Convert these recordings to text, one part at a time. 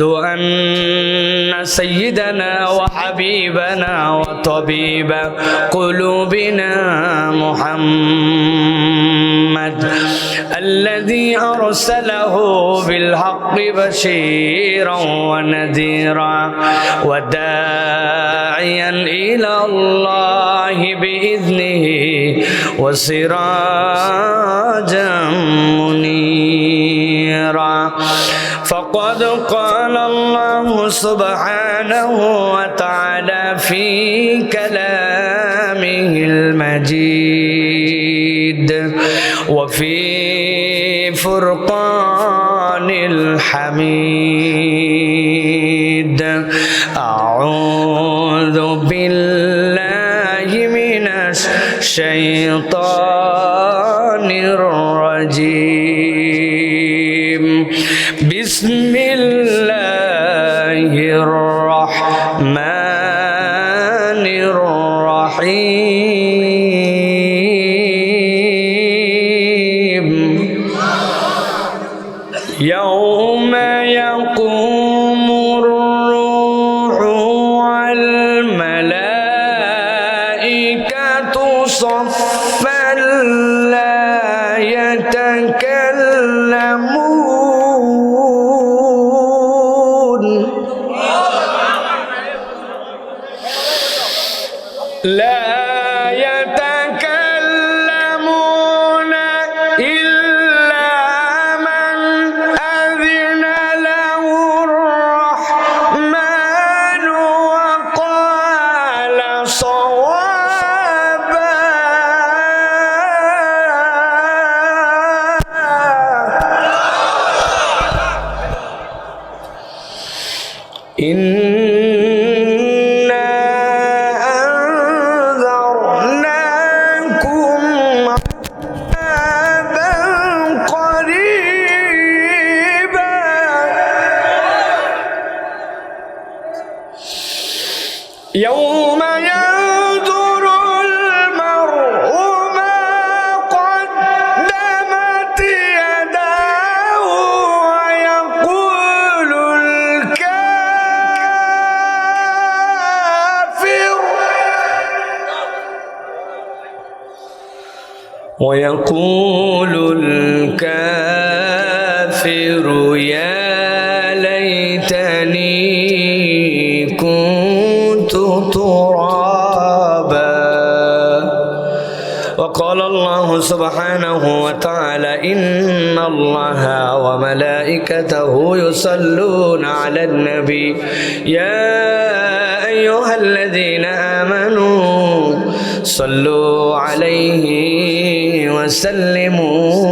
أن سيدنا وحبيبنا وطبيب قلوبنا محمد الذي أرسله بالحق بشيرا ونذيرا وداعيا إلى الله بإذنه وسراجا منيرا فقد قال الله سبحانه وتعالى في كلامه المجيد وفي فرقان الحميد. أعوذ بالله من الشيطان الرجيم. me. يوم ينظر المرء ما قدمت يداه ويقول الكافر. ويقول الكافر يا الله سبحانه وتعالى إن الله وملائكته يصلون على النبي. يا أيها الذين آمنوا صلوا عليه وسلموا.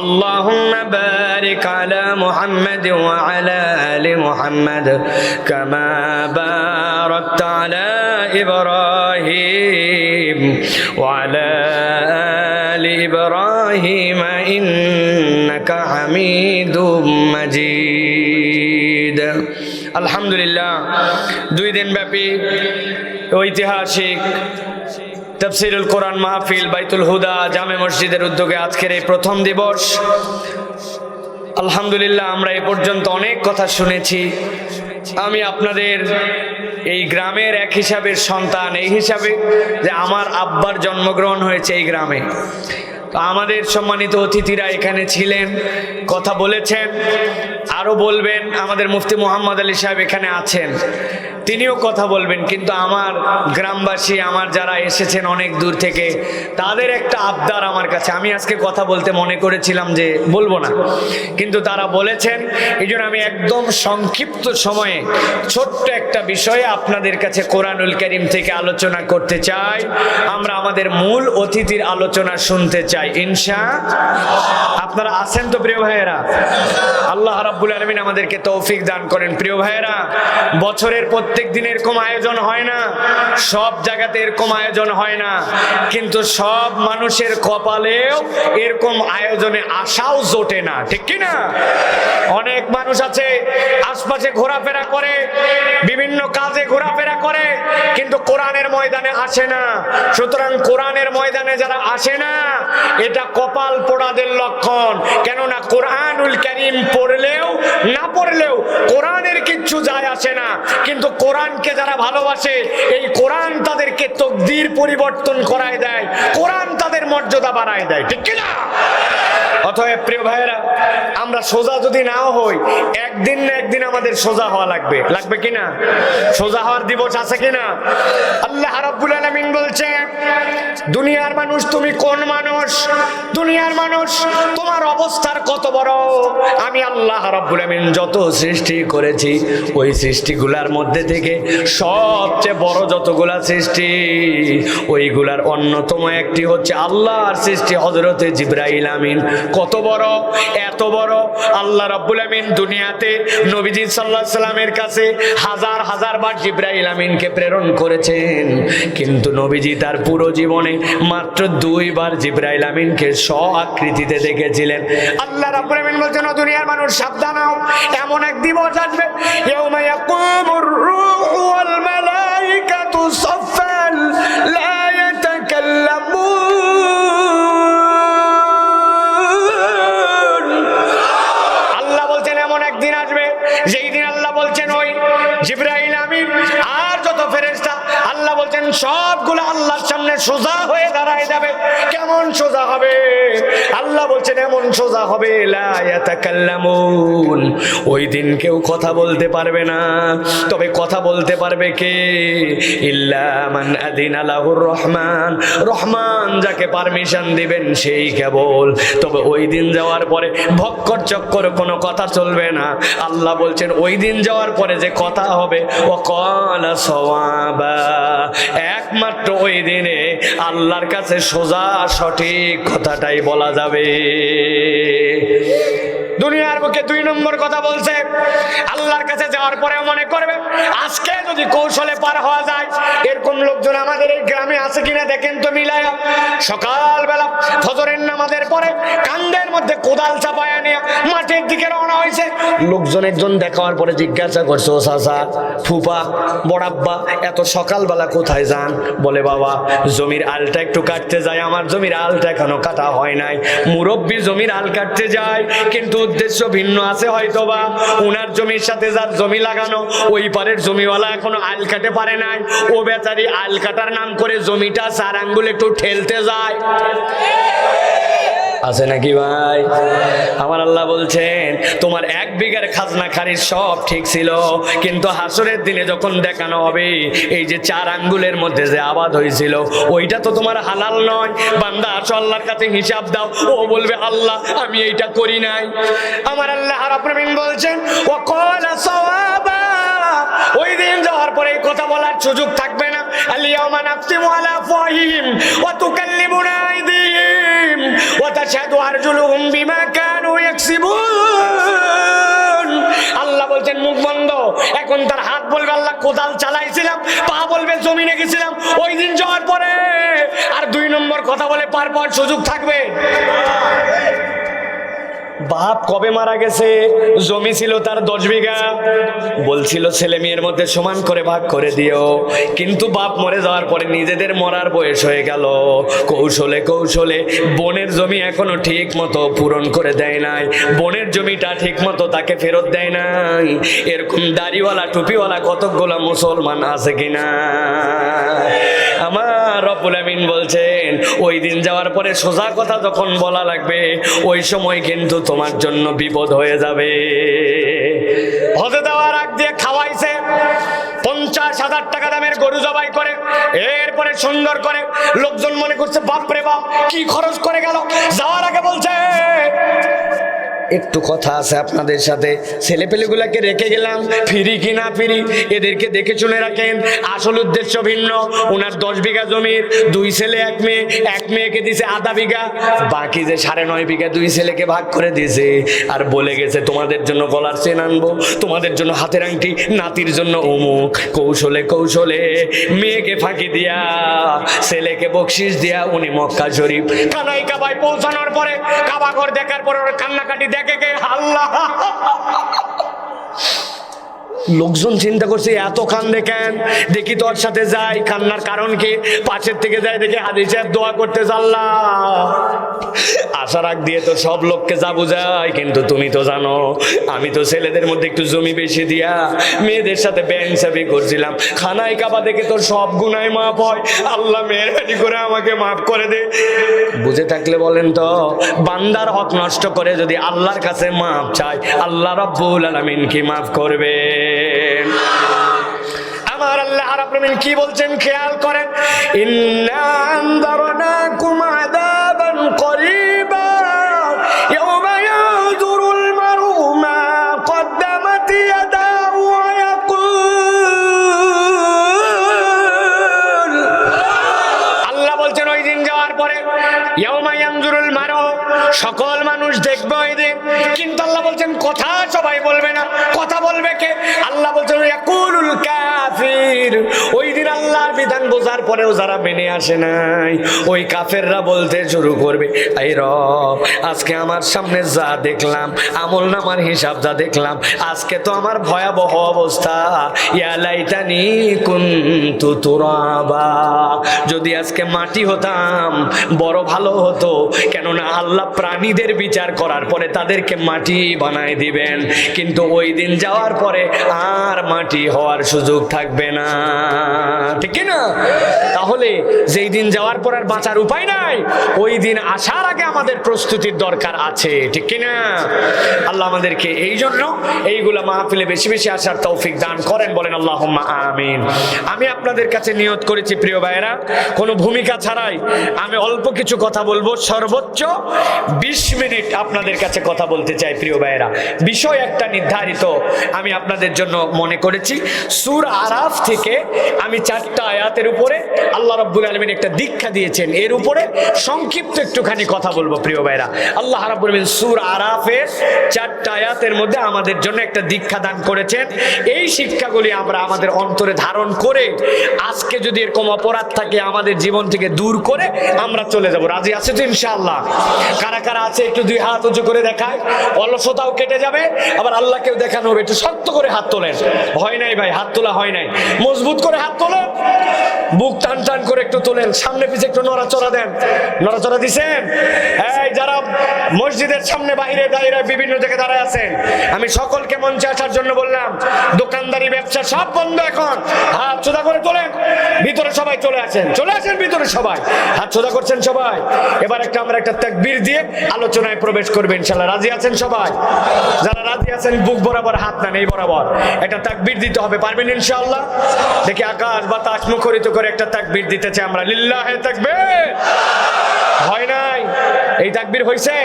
اللهم بارك على محمد وعلى آل محمد كما باركت على إبراهيم وعلى آل إبراهيم إنك حميد مجيد আলহামদুলিল্লাহ দুই দিন ব্যাপী ঐতিহাসিক তফসিরুল কোরআন মাহফিল বাইতুল হুদা জামে মসজিদের উদ্যোগে আজকের এই প্রথম দিবস। আলহামদুলিল্লাহ, আমরা এ পর্যন্ত অনেক কথা শুনেছি। আমি আপনাদের এই গ্রামের এক হিসাবের সন্তান, এই হিসাবে যে আমার আব্বার জন্মগ্রহণ হয়েছে এই গ্রামে। তো আমাদের সম্মানিত অতিথিরা এখানে ছিলেন, কথা বলেছেন, আরও বলবেন। আমাদের মুফতি মোহাম্মদ আলী সাহেব এখানে আছেন। তিনিও কথা বলবেন, কিন্তু আমার গ্রামবাসী, আমার যারা এসেছেন অনেক দূর থেকে, তাদের একটা আবদার আমার কাছে। আমি আজকে কথা বলতে মনে করেছিলাম যে বলব না, কিন্তু তারা বলেছেন এই আমি একদম সংক্ষিপ্ত সময়ে ছোট্ট একটা বিষয়ে আপনাদের কাছে কোরআনুল করিম থেকে আলোচনা করতে চাই। আমরা আমাদের মূল অতিথির আলোচনা শুনতে চাই, ইনশা আপনারা আছেন তো প্রিয় ভাইয়েরা? আল্লাহ রাব্বুল আলমিন আমাদেরকে তৌফিক দান করেন। প্রিয় ভাইয়েরা, বছরের প্রত্যেক দিন এরকম আয়োজন হয় না, সব জায়গাতে এরকম আয়োজন হয় না, কিন্তু সব মানুষের কপালেও এরকম আয়োজনে আশাও জোটে না। ঠিক কিনা? অনেক মানুষ আছে আশপাশে ঘোরাফেরা করে, বিভিন্ন কাজে ঘোরাফেরা করে, কিন্তু কোরআনের ময়দানে আসে না। সুতরাং কোরআনের ময়দানে যারা আসে না, এটা কপাল পোড়াদের লক্ষণ। কেননা কোরআনুল করিম পড়লেও, না পড়লেও কোরআনের কিচ্ছু যায় আসে না। কিন্তু কোরআনকে যারা ভালোবাসে, এই কোরআন তাদেরকে তকদির পরিবর্তন করায় দেয়। কোরআন তাদের মর্যাদা বাড়ায় দেয়। ঠিক কিনা? অতএব প্রিয় ভাইয়েরা, আমরা সোজা যদি নাও হই, একদিন না একদিন আমাদের সোজা হওয়া লাগবে। লাগবে কিনা? সোজা হওয়ার দিবস আছে কিনা? আল্লাহ বলছে দুনিয়ার মানুষ, তুমি কোন মানুষ? দুনিয়ার মানুষ, তোমার অবস্থার কত বড়? আমি আল্লাহ রাব্বুল আলামিন যত সৃষ্টি করেছি, ওই সৃষ্টিগুলার মধ্যে থেকে সবচেয়ে বড় যতগুলা সৃষ্টি, ওইগুলার অন্যতম একটি হচ্ছে আল্লাহর সৃষ্টি হজরতে জিব্রাইল আমিন। কত বড়? এত বড়। আল্লাহ রাব্বুল আমিন দুনিয়াতে নবীজি সাল্লাহ সাল্লামের কাছে হাজার হাজার বার জিব্রাইল আমিনকে প্রেরণ করেছেন। কিন্তু নবীজি তার পুরো জীবনে মাত্র দুইবার জিব্রাইল আমিনকে স্ব আকৃতিতে দেখেছিলেন। আল্লাহ রাব্বুল আমিন বলছেন, "ও দুনিয়ার মানুষ, সাবধান হও, এমন এক দিবস আসবে, ইয়াউমা ইয়াকুমুর রূহু ওয়াল মালাইকাতু সাফফান, লা ইয়াতাকাল্লামুন। আল্লাহ বলছেন, এমন একদিন আসবে, যেই দিন আল্লাহ বলছেন, ওই জিব্রাইল আমিন সবগুলো আল্লাহর সামনে সোজা হয়ে দাঁড়ায় যাবে? কেমন সোজা হবে? আল্লাহ বলছেন, এমন সোজা হবে ওই দিন কেউ কথা বলতে পারবে না। তবে কথা বলতে পারবে কে? ইল্লা মান আদিনা লাহুর রহমান। রহমান যাকে পারমিশন দিবেন, সেই কেবল। তবে ওই দিন যাওয়ার পরে ভক্কর চক্কর, কোনো কথা চলবে না। আল্লাহ বলছেন, ওই দিন যাওয়ার পরে যে কথা হবে ও কলা সওয়াবা। একমাত্র ওই দিনে আল্লাহর কাছে সোজা সঠিক কথাটাই বলা যাবে। দুনিয়ার বুকে দুই নম্বর কথা বলছে, আল্লাহর কাছে যাওয়ার পরে মনে করবে, আজকে যদি কৌশলে পার হওয়া যায় এরকম লোকজন আমাদের এই গ্রামে আছে কিনা দেখেন তো মিলায়া। সকালবেলা ফজরের নামাজের পরে কান্দের মধ্যে কোদাল চাপায়া নিয়ে মাঠের দিকে রওনা হয়েছে। লোকজন একজন দেখার পরে জিজ্ঞাসা করছে, ও চাচা, ফুপা, বড়াব্বা, এত সকালবেলা কোথায় যান? বলে, বাবা, জমির আলটা একটু কাটতে যায় আমার জমির আলটা এখনও কাটা হয় নাই। মুরব্বী জমির আল কাটতে যায়, কিন্তু উদ্দেশ্য ভিন্ন আছে হয়তো বা উনার জমির সাথে যার জমি লাগানো, ওই পারের জমিওয়ালা এখনও আল কাটে পারে নাই। ও বেচারি আল কাটার নাম করে জমিটা চার আঙ্গুল একটু ঠেলতে আছে নাকি ভাই? আমার আল্লাহ বলছেন, তোমার এক বিঘার খাজনা খারিজ সব ঠিক ছিল, কিন্তু হাসরের দিনে যখন দেখানো হবে, এই যে চার আঙ্গুলের মধ্যে যে আবাদ হয়েছিল, ওইটা তো তোমার হালাল নয়। বান্দা, আসো আল্লাহর কাছে হিসাব দাও। ও বলবে, আল্লাহ, আমি এইটা করি নাই। আমার আল্লাহ রাব্বুল বলছেন ওই দিন যাওয়ার পরে কথা বলার সুযোগ থাকবে না। আলা ফাহিম ওয়া তুকাল্লিমুনা আইদিহিম ওয়া তাশহাদু আরজুলুহুম বিমা কানু ইয়াকসিবুন আল্লাহ বলছেন, মুখ বন্ধ। এখন তার হাত বলবে, আল্লাহ কোদাল চালাইছিলাম, পা বলবে, জমিনে গেছিলাম, ওই দিন যাওয়ার পরে। আর দুই নম্বর কথা বলে, পার পাওয়ার সুযোগ থাকবে। বাপ কবে মারা গেছে? জমি ছিল তার দশ বিঘা। বলছিল, ছেলে মেয়ের মধ্যে সমান করে ভাগ করে দিও। কিন্তু বাপ মরে যাওয়ার পরে নিজেদের মরার বয়স হয়ে গেল। কৌশলে কৌশলে বোনের জমি এখনও ঠিক মতো পূরণ করে দেয় নাই। বোনের জমিটা ঠিক মতো তাকে ফেরত দেয় নাই। এরকম দাড়িওয়ালা, টুপিওয়ালা কতকগুলা মুসলমান আছে কিনা? রব্বুল আমিন বলছেন, ওই দিন যাওয়ার পরে সোজা কথা যখন বলা লাগবে, ওই সময় কিন্তু তোমার জন্য বিপদ হয়ে যাবে। হতে দেওয়ার আগ দিয়ে খাওয়াইছে, পঞ্চাশ হাজার টাকা দামের গরু জবাই করে, এরপরে সুন্দর করে লোকজন মনে করছে বাপ রে বাপ, কি খরচ করে গেল? যাওয়ার আগে বলছে একটু কথা আছে আপনাদের সাথে। ছেলেপেলেগুলাকে রেখে গেলাম, ফিরি কি না ফিরি? এদেরকে দেখে শুনে রাখেন, আসল উদ্দেশ্য ভিন্ন। ওনার দশ বিঘা জমির দুই ছেলে, এক মেয়ে, এক মেয়েকে দিছে আধা বিঘা। বাকি যে সাড়ে নয় বিঘা দুই ছেলেকে ভাগ করে দিয়েছে, আর বলে গেছে, তোমাদের জন্য গলার চেন আনব, তোমাদের জন্য হাতের আংটি, নাতির জন্য অমুক কৌশলে কৌশলে মেয়েকে ফাঁকি দিয়া, ছেলেকে বকশিস দিয়া উনি মক্কা শরীফ কানাই কাবায় পৌঁছানোর পরে কাবা ঘর দেখার পরে ওর কান্নাকাটি দেখে কে আল্লাহ লোকজন চিন্তা করছে, এত কান? দেখেন দেখি তোর সাথে যাই। কান্নার কারণ কি? পাশের থেকে যাই দেখি হাদিসের দোয়া করতে আল্লাহ আশা রাখ দিয়ে তো সব লোককে যা বুঝাই, কিন্তু তুমি তো জানো, আমি তো ছেলেদের মধ্যে একটু জমি বেশি দিয়া, মেয়েদের সাথে ব্যাংক সাবি করছিলাম। খানায় কাবা দেখে তোর সব গুনায় মাপ হয়। আল্লাহ মেহরবানি করে আমাকে মাফ করে দে। বুঝে থাকলে বলেন তো, বান্দার হক নষ্ট করে যদি আল্লাহর কাছে মাফ চাই আল্লাহ রব্বুল আলামিন কি মাফ করবে? আমার আল্লাহ আলামিন কি বলছেন খেয়াল করেন? ইন্না আনদারনাকুম আযাবান করিবা সকল মানুষ দেখবে কিন্তু আল্লাহ বলছেন, কথা সবাই বলবে না। কথা বলবে কে? আল্লাহ বলছেন বিধান বোঝার পরেও যারা মেনে আসে নাই, ওই কাফেররা বলতে শুরু করবে, এই রব, আজকে আমার সামনে যা দেখলাম, আমল নামার হিসাব যা দেখলাম, আজকে তো আমার ভয়াবহ অবস্থা। ইয়ালাইতানি কুনতু তুরাবা। যদি আজকে মাটি হতাম, বড় ভালো হতো, কেননা আল্লাহ প্রাণীদের বিচার করার পরে তাদেরকে মাটি বানায় দিবেন। কিন্তু ওই দিন যাওয়ার পরে আর মাটি হওয়ার সুযোগ থাকবে না। ঠিক না? তাহলে যেই দিন যাওয়ার পর আর বাঁচার উপায় নাই, ওই দিন আসার আগে আমাদের প্রস্তুতির দরকার আছে, ঠিক কি না আল্লাহ আমাদেরকে এই জন্য এইগুলা মাহফিলে বেশি বেশি আসার তৌফিক দান করেন, বলেন আল্লাহ আমিন। আমি আপনাদের কাছে নিয়ত করেছি, প্রিয় ভাইয়েরা, কোনো ভূমিকা ছাড়াই আমি অল্প কিছু কথা বলব, সর্বোচ্চ বিশ মিনিট আপনাদের কাছে কথা বলতে চাই, প্রিয় ভাইয়েরা। বিষয় একটা নির্ধারিত আমি আপনাদের জন্য মনে করেছি, সুর আরাফ থেকে আমি চারটা আয়াতের উপরে আল্লাহ রব্বুল আলমিন একটা দীক্ষা দিয়েছেন। এর উপরে সংক্ষিপ্ত একটুখানি কথা বলব, প্রিয় ভাইরা। আল্লাহ রাব্বুল আলামিন সুর আরাফের চারটা আয়াতের মধ্যে আমাদের জন্য একটা দীক্ষা দান করেছেন। এই শিক্ষাগুলি আমরা আমাদের অন্তরে ধারণ করে আজকে যদি এরকম অপরাধ থাকে আমাদের জীবন থেকে দূর করে আমরা চলে যাব। রাজি আছে তো ইনশাআল্লাহ? কারা কারা আছে একটু দুই হাত উঁচু করে দেখায়? অলসতাও কেটে যাবে, আবার আল্লাহকেও দেখানো হবে। একটু শক্ত করে হাত তোলেন। ভয় নাই ভাই, হাত তোলা হয় নাই। মজবুত করে হাত তোলেন। বুক টান টান করে একটু তোলেন। সামনে পিছে একটু নড়াচড়া দেন। নড়াচড়া দিছেন? এই যারা মসজিদের সামনে বাইরে দাঁড়িয়ে বিভিন্ন জায়গায় দাঁড়ায় আছেন, আমি সকলকে মঞ্চে আসার জন্য বললাম, দোকানদারি ব্যবসা সব বন্ধ এখন। হাত সোজা করে তোলেন। ভিতরে সবাই চলে আসেন। চলে আসেন ভিতরে সবাই। হাত সোজা করছেন সবাই। এবার একটা আমরা একটা তাকবীর দিয়ে আলোচনায় প্রবেশ করবেন ইনশাআল্লাহ রাজি আছেন সবাই? যারা রাজি আছেন বুক বরাবর হাত নেন এই বরাবর। একটা তাকবীর দিতে হবে, পারবেন ইনশাআল্লাহ? দেখি আকাশ, বাতাস মুখরিত করে একটা তাকবীর চাই আমরা। লিল্লাহে তাকবীর! হয় নাই? এই তাকবীর হইছে?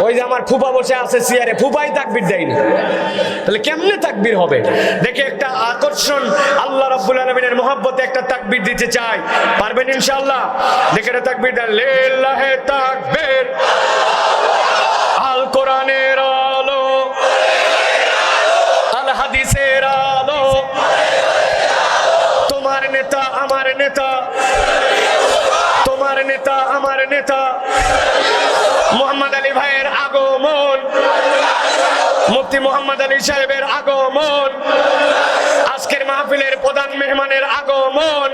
ওই যে আমার ফুপা বসে আছে চেয়ারে, ফুপাই তাকবীর দেয়নি। তাহলে কেমনে তাকবির হবে? দেখে একটা আকর্ষণ, আল্লাহ রাব্বুল আলামিনের মহব্বতে একটা তাকবীর দিতে চাই। পারবেন ইনশাআল্লাহ? দেখে একটা তাকবীর দেন, লিল্লাহে তাকবীর! নেতা। তোমার নেতা, আমার নেতা। মোহাম্মদ আলী ভাইয়ের আগমন। মুফতি মোহাম্মদ আলী সাহেবের আগমন। আজকের মাহফিলের প্রধান মেহমানের আগমন।